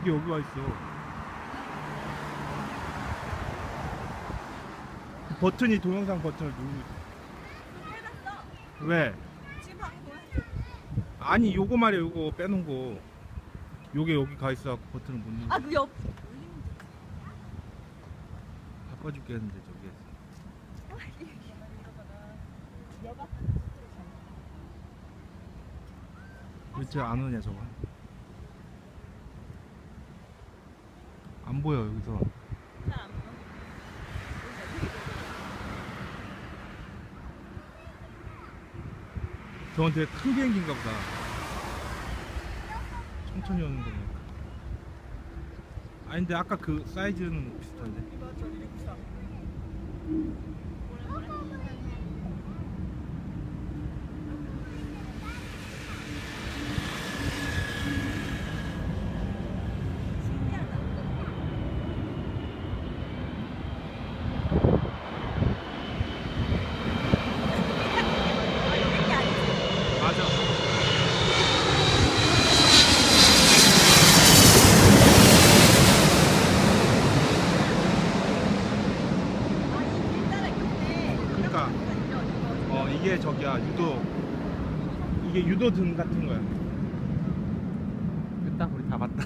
이게 여기 와 있어. 그 버튼이 동영상 버튼을 누르고 있어. 왜? 지금 방금 보냈어. 아니 요거 말이야 요거 빼놓은 거. 요게 여기 가 있어 갖고 버튼을 못 누르. 아, 그 옆. 바빠 죽겠는데 저기. 왜 쟤 안 오냐 저거? 안 보여 여기서. 되게 큰 비행기인가 보다. 천천히 오는 거네. 아니 근데 아까 그 사이즈는 비슷한데. 신기하다. 아, 여기 게 아니지? 맞아. 아, 이길 따라 있네. 그러니까. 어 이게 저기야 유도. 이게 유도 등 같은 거야. 됐다 우리 다 봤다.